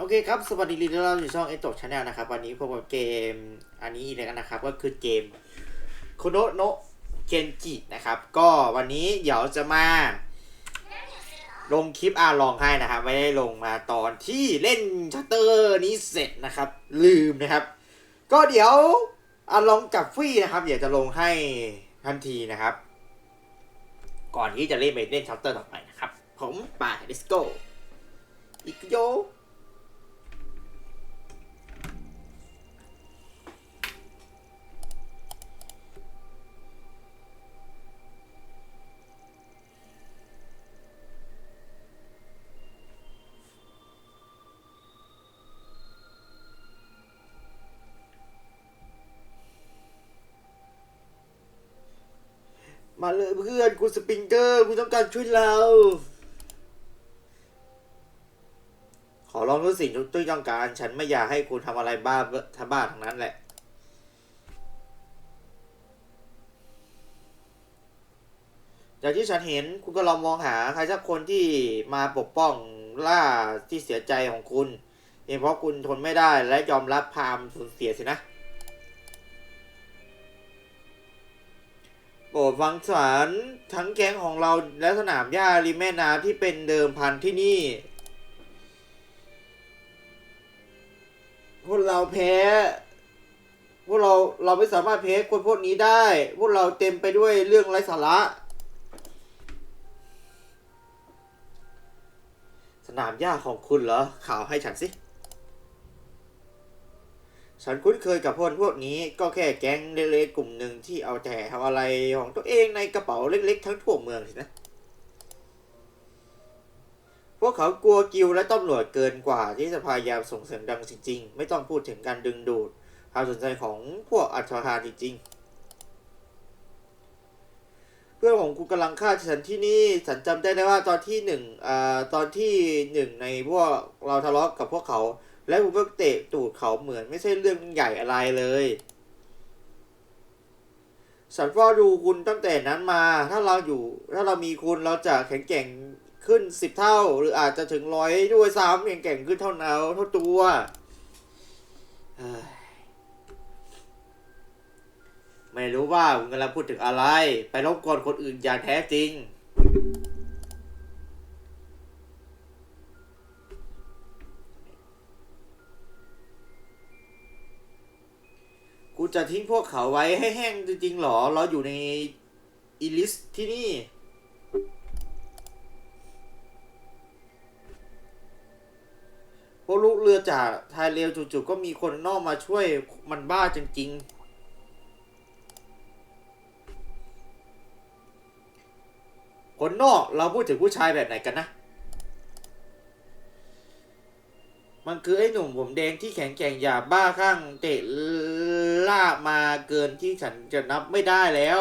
โอเคครับ สวัสดีลีเราอยู่ช่องเอตกชาแนลนะครับ วันนี้พบกับเกมอันนี้อีกแล้วกันนะครับ ก็คือเกมโคโนโนเกนจินะครับ ก็วันนี้เดี๋ยวจะมา ลงคลิปอาลองให้นะครับ ไม่ได้ลงมาตอนที่เล่นชัตเตอร์นี้เสร็จนะครับ ลืมนะครับ ก็เดี๋ยวอาลองกับฟรีนะครับ เดี๋ยวจะลงให้ทันทีนะครับ ก่อนที่จะเล่นไปเล่นชัตเตอร์ต่อไปนะครับ ผมไป let's go อีกโย มาเลยเพื่อนกูสปริงเกอร์กูต้องการช่วยเรา ขอร้องทุกสิ่งทุกที่ต้องการ ฉันไม่อยากให้คุณทำอะไรบ้าเบ้อทบ้าทั้งนั้นแหละจากที่ฉันเห็นคุณก็ลองมองหาใครสักคนที่มาปกป้องล่าที่เสียใจของคุณเพียงเพราะคุณทนไม่ได้และยอมรับความสูญเสียสินะ โปรดฟังสารทั้งแก๊งของเราและสนามหญ้าริมแม่น้ำที่เป็นเดิมพันที่นี่พวกเราแพ้ พวกเราเราไม่สามารถแพ้คนพวกนี้ได้ พวกเราเต็มไปด้วยเรื่องไร้สาระ สนามหญ้าของคุณเหรอข่าวให้ฉันสิ ฉันคุ้นเคยกับพวกพวกนี้ก็แค่แก๊งเล็กๆกลุ่มหนึ่งที่เอาแต่ทำอะไรของตัวเองในกระเป๋าเล็กๆ ทั้งทั่วเมืองสินะ พวกเขากลัวกิวและตำรวจเกินกว่าที่จะพยายามส่งเสียงดังจริงๆ ไม่ต้องพูดถึงการดึงดูดความสนใจของพวกอัจฉริยะจริงๆ เพื่อนของกูกำลังฆ่าฉันที่นี่ฉันจำได้ได้ว่าตอนที่หนึ่งอ่าตอนที่หนึ่งในพวกเราทะเลาะกับพวกเขา และกูก็เตะตูดเขาเหมือนไม่ใช่เรื่องใหญ่อะไรเลยฉันเฝ้าดูคุณตั้งแต่นั้นมา ถ้าเราอยู่ ถ้าเรามีคุณเราจะแข็งแกร่งขึ้นสิบเท่า หรืออาจจะถึงร้อยด้วยซ้ำแข็งแกร่งขึ้นเท่านาเท่าตัวไม่รู้ว่าคุณกำลังพูดถึงอะไร ไปรบกวนคนอื่นอย่างแท้จริง จะทิ้งพวกเขาไว้ให้แห้งจริงๆหรอ เราอยู่ในอีลิสที่นี่ พวกลูกเรือจากไทยเร็วจู่ๆก็มีคนนอกมาช่วยมันบ้าจริง ๆคนนอกเราพูดถึงผู้ชายแบบไหนกันนะ มันคือไอ้หนุ่มผมแดงที่แข็งแกร่งหยาบ้าข้างเตะล่ามาเกินที่ฉันจะนับไม่ได้แล้ว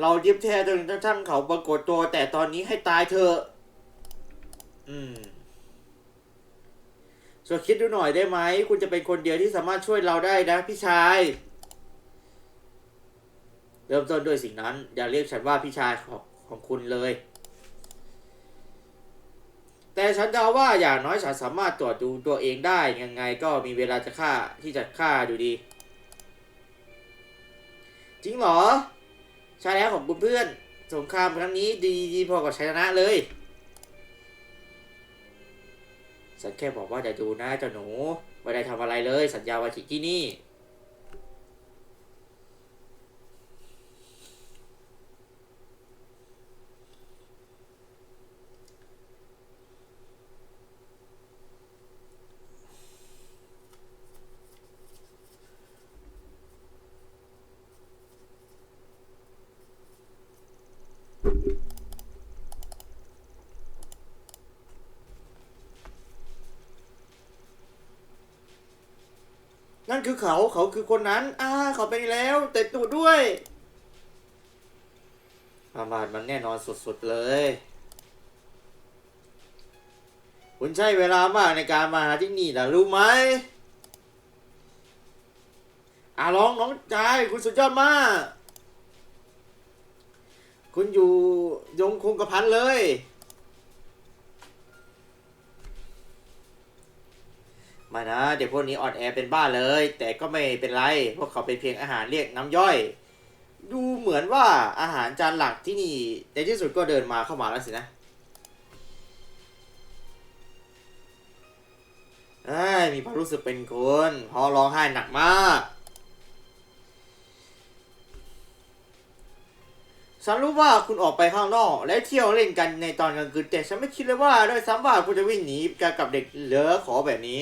เราย็บแท้จนกระทั่งเขาปรากฏตัวแต่ตอนนี้ให้ตายเถอะอืมช่วยคิดดูหน่อยได้ไหม คุณจะเป็นคนเดียวที่สามารถช่วยเราได้นะพี่ชาย เริ่มต้นด้วยสิ่งนั้น อย่าเรียกฉันว่าพี่ชายของของคุณเลย แต่ฉันเดาว่าอย่างน้อยฉันสามารถตรวจดูตัวเองได้ยังไงก็มีเวลาจะฆ่าที่จะฆ่าดูดี จริงเหรอใช่แล้วของคุณเพื่อนสงครามครั้งนี้ดีดีพอกับชัยชนะเลยฉันแค่บอกว่าจะดูนะเจ้าหนู ไม่ได้ทำอะไรเลย สัญญาไว้ที่นี่ นั่นคือเขาเขาคือคนนั้น อ่า เขาไปแล้วแต่ตูดด้วยประมาทมันแน่นอนสุดๆเลย คุณใช้เวลามากในการมาหาที่นี่นะรู้ไหมอาร้องน้องชายคุณสุดยอดมาก คุณอยู่ยงคงกระพันเลย มานะเด็กพวกนี้อ่อนแอเป็นบ้าเลย แต่ก็ไม่เป็นไร พวกเขาเป็นเพียงอาหารเรียกน้ำย่อย ดูเหมือนว่าอาหารจานหลักที่นี่ในที่สุดก็เดินมาเข้ามาแล้วสินะเอ้ยมีความรู้สึกเป็นคนพอร้องไห้หนักมากฉันรู้ว่าคุณออกไปข้างนอก และเที่ยวเล่นกันในตอนกลางคืนแต่ฉันไม่คิดเลยว่าด้วยซ้ำว่าคุณจะวิ่งหนีกับเด็กเหลือขอแบบนี้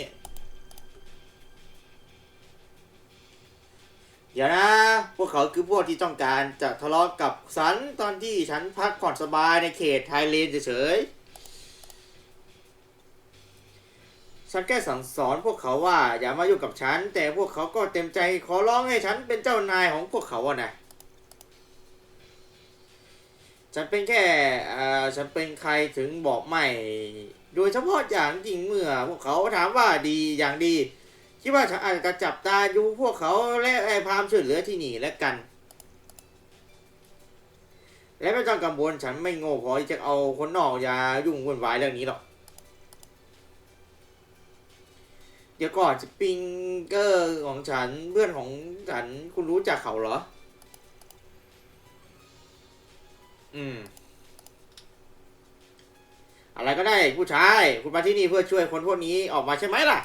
เดี๋ยวนะ พวกเขาคือพวกที่ต้องการจะทะเลาะกับฉันตอนที่ฉันพักผ่อนสบายในเขตไทยเลนเฉยๆ ฉันแค่สั่งสอนพวกเขาว่าอย่ามายุ่งกับฉัน แต่พวกเขาก็เต็มใจขอร้องให้ฉันเป็นเจ้านายของพวกเขาอะนะฉันเป็นแค่เอ่อฉันเป็นใครถึงบอกไม่ โดยเฉพาะอย่างยิ่งเมื่อ พวกเขาถามว่าดีอย่างดี คิดว่าฉันอาจจะจับตาดูพวกเขาและไอ้พามช่วยเหลือที่นี่และกัน และไม่ต้องกังวลฉันไม่โง่พอที่จะเอาคนนอกอย่ายุ่งวุ่นวายเรื่องนี้หรอก เดี๋ยวก่อนสปริงเกอร์ของฉันเพื่อนของฉันคุณรู้จักเขาเหรอ อืมอะไรก็ได้ผู้ชาย คุณมาที่นี่เพื่อช่วยคนพวกนี้ออกมาใช่ไหมล่ะ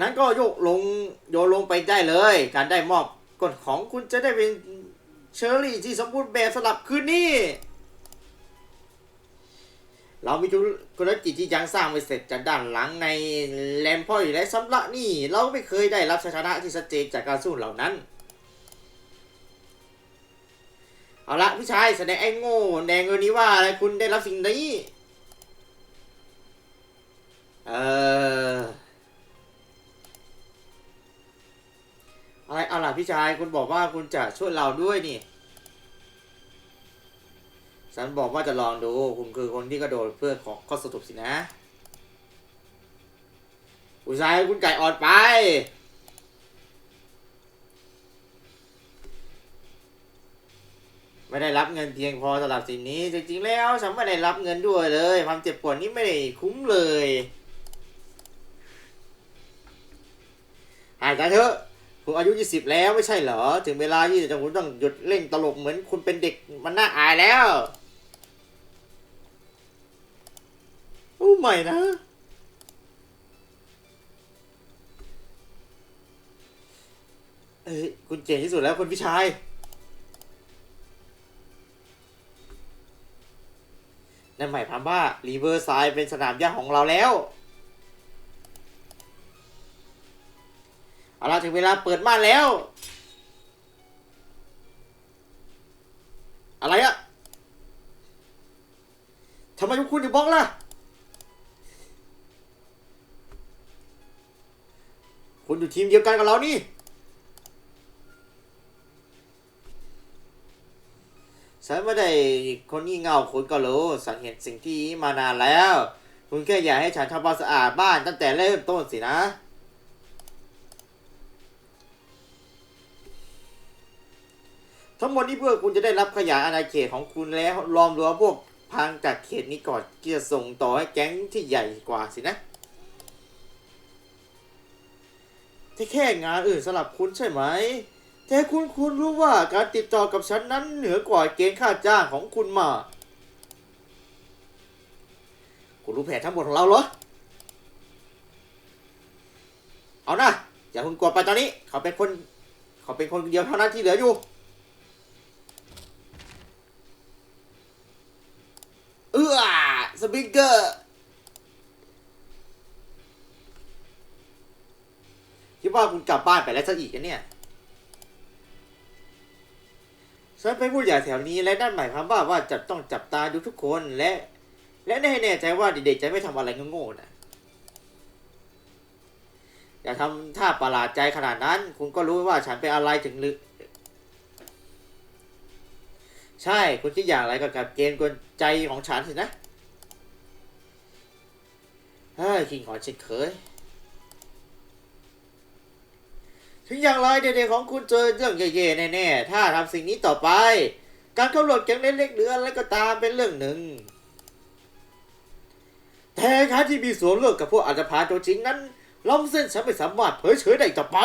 นั้นก็โยกลงโยนลงไปได้เลย การได้มอบกฎของคุณจะได้เป็นเชอรี่ที่สมบูรณ์แบบสำหรับคืนนี้ เรามีธุรกิจที่ยังสร้างไม่เสร็จจากด้านหลังในแลมพ่อยและสำลักนี่ เราไม่เคยได้รับชัยชนะที่ชัดเจนจากการสู้เหล่านั้น เอาละพี่ชายแสดงไอ้โง่แดงเงินนี้ว่าอะไรคุณได้รับสิ่งนี้ เออ พี่ชายคุณบอกว่าคุณจะช่วยเราด้วยนี่ ฉันบอกว่าจะลองดู คุณคือคนที่กระโดดเพื่อขอข้อสรุปสินะผู้ชายคุณไก่อ่อนไป ไม่ได้รับเงินเพียงพอสำหรับสิ่งนี้ จริงๆแล้วฉันไม่ได้รับเงินด้วยเลย ความเจ็บปวดนี้ไม่ได้คุ้มเลยหายใจเถอะุณอายุ 20 แล้วไม่ใช่เหรอ ถึงเวลาที่จะคุณต้องหยุดเล่นตลกเหมือนคุณเป็นเด็กมันน่าอายแล้วโอ้ไม่นะ เอ้ยคุณเก่งที่สุดแล้วคุณพี่ชายนั่นหมายความว่ารีเวอร์ไซด์เป็นสนามหญ้าของเราแล้ว เอาละถึงเวลาเปิดม่านแล้ว อะไรอะทำไมพวกคุณถึงบล็อกล่ะ คุณอยู่ทีมเดียวกันกับเรานี่ ฉันไม่ได้คนงี่เง่าคุณก็รู้ สังเห็นสิ่งที่มานานแล้ว คุณแค่อยากให้ฉันทำความสะอาดบ้านตั้งแต่เริ่มต้นสินะ ทั้งหมดนี้เพื่อคุณจะได้รับขยายอาณาเขตของคุณแล้วล้อมรั้วพวกพังจากเขตนี้ก่อนที่จะส่งต่อให้แก๊งที่ใหญ่กว่าสินะที่แค่งานอื่นสำหรับคุณใช่ไหม แต่คุณคุณรู้ว่าการติดต่อกับฉันนั้นเหนือกว่าเกณฑ์ค่าจ้างของคุณมา คุณรู้แผนทั้งหมดของเราเหรอ เอานะอย่าคุณกลัวไปตอนนี้ เขาเป็นคน เขาเป็นคนเดียวเท่านั้นที่เหลืออยู่ เอื้อสปิงเกอร์คิดว่าคุณกลับบ้านไปแล้วซะอีกนะเนี่ย ฉันเป็นผู้ใหญ่แถวนี้และนั่นหมายความว่าว่าจะต้องจับตาดูทุกคนและ และแน่แน่ใจว่าเด็กๆจะไม่ทำอะไรโง่ๆนะอย่าทำท่าประหลาดใจขนาดนั้น คุณก็รู้ว่าฉันเป็นอะไรถึงลึก ใช่คุณคิดอย่างไรกับกับเกมกวนใจของฉันสินะเฮ้ยคิงขอนเช่นเคย ถึงอย่างไรเด็กๆของคุณเจอเรื่องแย่ๆแน่ๆถ้าทำสิ่งนี้ต่อไป การเข้าหลดแก๊งเล็กๆหรืออะไรก็ตามเป็นเรื่องหนึ่ง แต่การที่มีส่วนร่วมกับพวกอันธพาตัวจริงนั้นล้อมเส้นฉันไม่สามารถเผยเฉยได้ต่อไป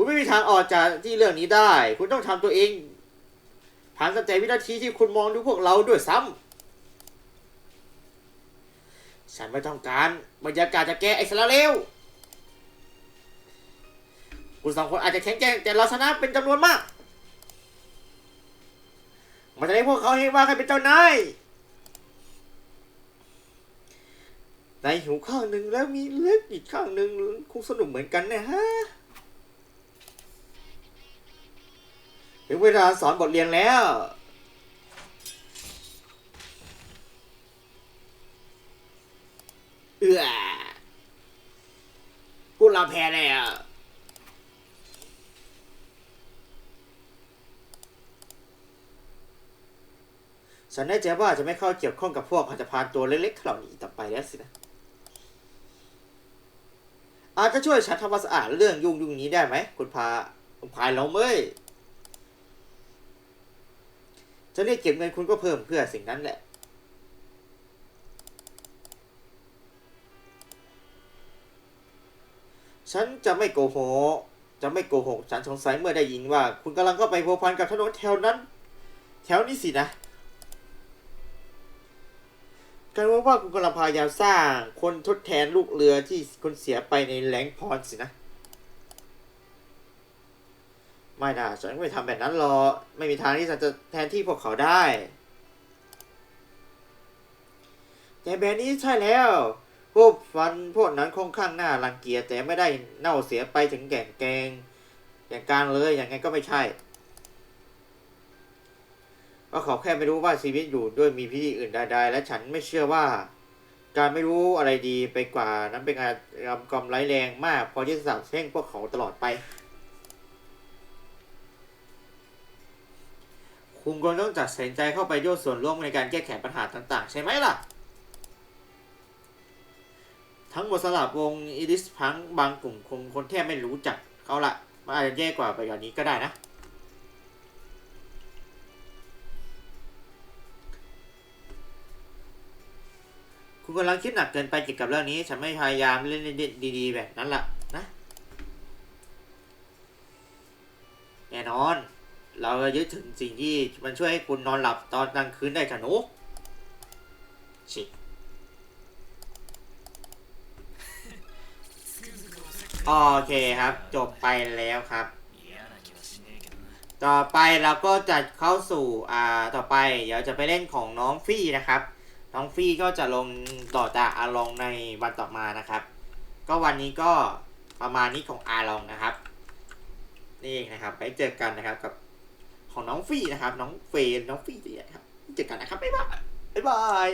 คุณไม่มีทางออกจากที่เรื่องนี้ได้ คุณต้องทำตัวเอง ผ่านตั้งแต่วินาทีที่คุณมองดูพวกเราด้วยซ้ำฉันไม่ต้องการบรรยากาศจากแก้ไอ้สารเลวคุณสองคนอาจจะแข็งแกร่งแต่เราชนะเป็นจำนวนมาก มันจะให้พวกเขาเห็นว่าใครเป็นเจ้านายในหูข้างหนึ่งแล้วมีเล็กอีกข้างหนึ่งคงสนุกเหมือนกันนะฮะ ถึงเวลาสอนบทเรียนแล้ว เอือพวกเราแพ้แล้วฉันแน่ใจว่าจะไม่เข้าเกี่ยวข้องกับพวกพันธพานตัวเล็กๆเหล่านี้ต่อไปแล้วสินะ อาจจะช่วยฉันทำความสะอาดเรื่องยุ่งยุ่งๆนี้ได้ไหม คุณพาคุณพายเราเมย จะเรียกเก็บเงินคุณก็เพิ่มเพื่อสิ่งนั้นแหละ ฉันจะไม่โกหก จะไม่โกหก ฉันสงสัยเมื่อได้ยินว่า คุณกำลังเข้าไปพัวพันกับถนนแถวนั้น แถวนี้สินะการว่าว่าคุณกำลังพยายามสร้างคนทดแทนลูกเรือที่คุณเสียไปในแหลงพรสินะ ไม่นะฉันไม่ทำแบบนั้นหรอกไม่มีทางที่ฉันจะแทนที่พวกเขาได้แต่แบบนี้ใช่แล้วพวกฟันพวกนั้นค่อนข้างหน่ารังเกียจแต่ไม่ได้เน่าเสียไปถึงแก่งแกงอย่างกางเลยอย่างไงก็ไม่ใช่ก็เขาแค่ไม่รู้ว่าชีวิตอยู่ด้วยมีพิธีอื่นใดๆและฉันไม่เชื่อว่า การไม่รู้อะไรดีไปกว่านั้นเป็นการกำกำไรแรงมากพอที่จะสาบแช่งพวกเขาตลอดไป คุณก็ต้องจัดสินใจเข้าไปโยนส่วนร่วมในการแก้ไขปัญหาต่าง ๆ ใช่ไหมล่ะ ทั้งหมดสลับวงอีดิสพังบางกลุ่มคงคนแทบไม่รู้จักเขาละมันอาจจะแย่กว่าไปกว่านี้ก็ได้นะ คุณกำลังคิดหนักเกินไปเกี่ยวกับเรื่องนี้ ฉันไม่พยายามเล่นดีๆ แบบนั้นล่ะนะ แน่นอน เราจะยึดถึงสิ่งที่มันช่วยให้คุณนอนหลับตอนกลางคืนได้กันโอ้ชิโอเคครับ จบไปแล้วครับ ต่อไปเราก็จะเข้าสู่อ่าต่อไป เดี๋ยวจะไปเล่นของน้องฟี่นะครับ น้องฟี่ก็จะลงต่อจากอารองในวันต่อมานะครับ ก็วันนี้ก็ประมาณนี้ของอารองนะครับ นี่เองนะครับไปเจอกันนะครับกับ ของน้องฟี่นะครับ น้องเฟนน้องฟี่เนี่ยครับเจอกันนะครับบ๊ายบายบ๊ายบาย